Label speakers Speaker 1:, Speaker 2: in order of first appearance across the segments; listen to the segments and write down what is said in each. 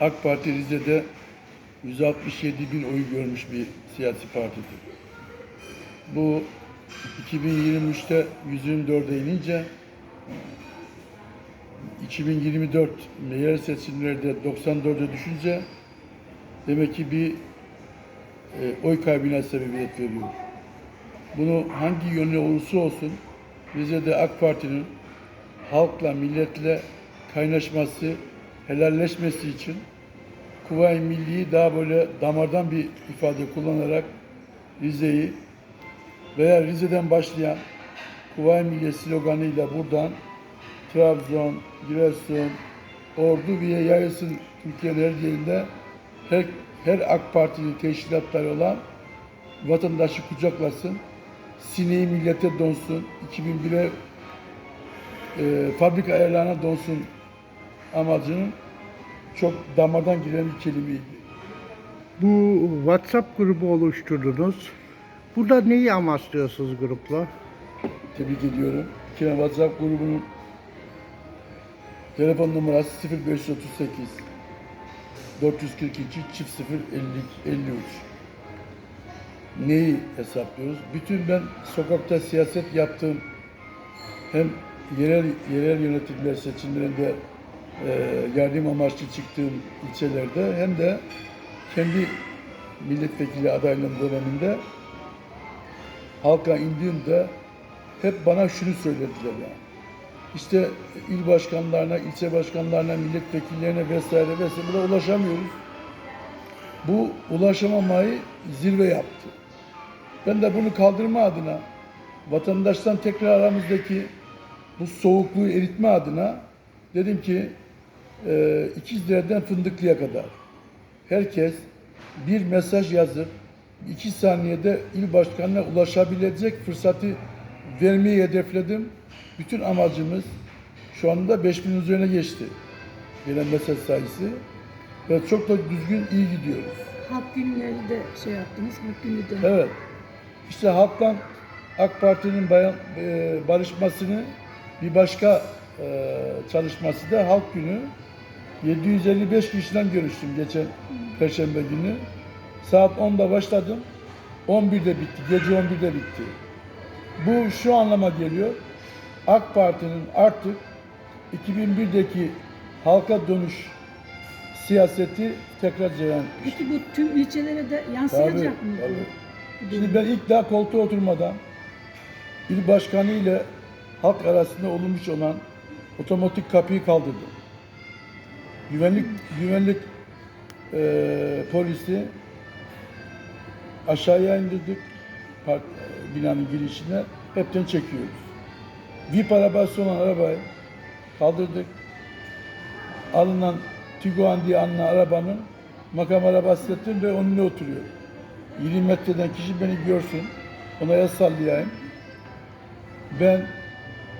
Speaker 1: AK Parti Rize'de 167 bin oy görmüş bir siyasi partidir. Bu 2023'te 124'e inince 2024 yerel seçimlerde 94'e düşünce demek ki bir e, oy kaybına sebebiyet veriyor. Bunu hangi yönü olursa olsun Rize'de AK Parti'nin halkla, milletle kaynaşması, helalleşmesi için Kuvayi Milli'yi daha böyle damardan bir ifade kullanarak Rize'yi veya Rize'den başlayan Kuvayi Milliye sloganıyla buradan Trabzon, Giresun, Ordu ve yayılsın Türkiye'nin her her, her AK Partili teşkilatları olan vatandaşı kucaklasın, sineği millete donsun, 2001'e e, fabrika ayarlarına donsun amacının çok damardan giren bir kelimeydi.
Speaker 2: Bu WhatsApp grubu oluşturdunuz. Burada neyi amaçlıyorsunuz grupla?
Speaker 1: Tebrik ediyorum. Kira WhatsApp grubunun telefon numarası 0538 442 çift 0 50 53. Neyi hesaplıyoruz? Bütün ben sokakta siyaset yaptığım hem yerel yerel yönetimler seçimlerinde yardım amaçlı çıktığım ilçelerde hem de kendi milletvekili adaylığım döneminde halka indiğimde hep bana şunu söylediler yani. İşte il başkanlarına, ilçe başkanlarına, milletvekillerine vesaire vesaire buna ulaşamıyoruz. Bu ulaşamamayı zirve yaptı. Ben de bunu kaldırma adına vatandaştan tekrar aramızdaki bu soğukluğu eritme adına dedim ki e, İkizler'den Fındıklı'ya kadar herkes bir mesaj yazıp iki saniyede il başkanına ulaşabilecek fırsatı vermeyi hedefledim. Bütün amacımız şu anda 5000'in üzerine geçti. Gelen mesaj sayısı. Ve çok da düzgün iyi gidiyoruz.
Speaker 3: Halk günleri de şey yaptınız, halk günü de.
Speaker 1: Evet. İşte halktan AK Parti'nin bayan, e, barışmasını bir başka çalışması da Halk Günü. 755 kişiden görüştüm geçen Perşembe günü. Saat 10'da başladım. 11'de bitti. Gece 11'de bitti. Bu şu anlama geliyor. AK Parti'nin artık 2001'deki halka dönüş siyaseti tekrar cereyan etmiş.
Speaker 3: Peki bu tüm ilçelere de yansıyacak
Speaker 1: Tabii,
Speaker 3: mı?
Speaker 1: tabii. Şimdi ben ilk daha koltuğa oturmadan il başkanı ile halk arasında olmuş olan otomatik kapıyı kaldırdım. Güvenlik güvenlik eee, polisi aşağıya indirdik park, e, binanın girişine hepten çekiyoruz. VIP arabası olan arabayı kaldırdık. Alınan Tiguan diye alınan arabanın makam arabası ettim ve onunla oturuyor. 20 metreden kişi beni görsün, ona el sallayayım. Ben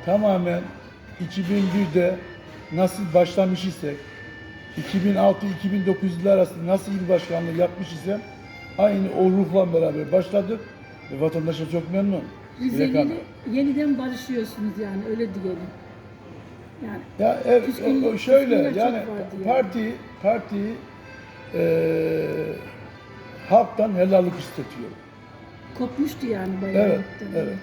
Speaker 1: tamamen 2001'de nasıl başlamış isek, 2006-2009 arasında nasıl il başkanlığı yapmış isem, aynı o ruhla beraber başladık ve vatandaşa çok memnun.
Speaker 3: Rize
Speaker 1: Dilek Hanım.
Speaker 3: yeni, yeniden barışıyorsunuz yani öyle diyelim. Yani
Speaker 1: Ya ev,
Speaker 3: Küskünlük-
Speaker 1: şöyle yani
Speaker 3: yani.
Speaker 1: parti parti eee halktan helallik istetiyor.
Speaker 3: kopmuştu yani bayağı.
Speaker 1: Evet,
Speaker 3: halktan,
Speaker 1: evet.